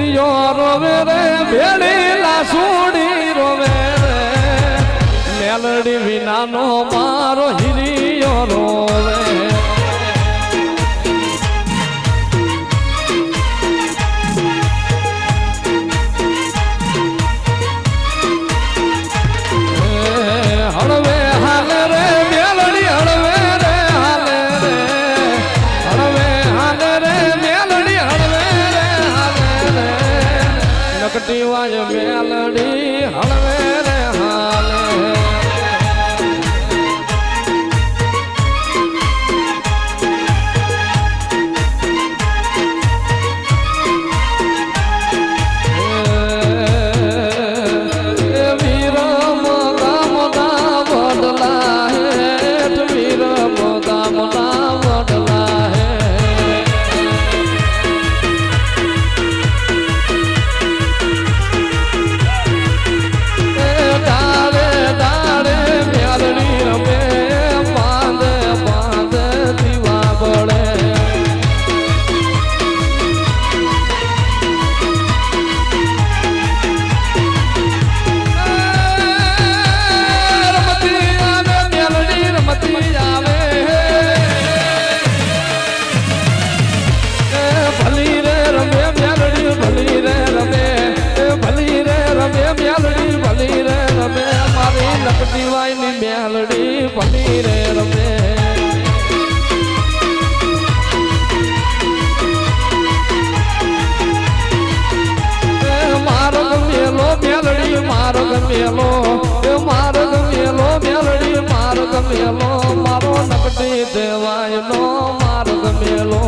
દીકરીઓ રોવે રે ભેળી લાસુડી રોવે રે. મેલડી વિનાનો મારો હિરિયો રોવે નકટી વાય મેલડી હળવે મારી લકડી વાયની મ્યાલડી ભલી રે રમે. એ મારો ગમેલો મેલડી મારો ગમેલો એ મારો મેલડી મારો નકડી દેવાયનો મારો ગમેલો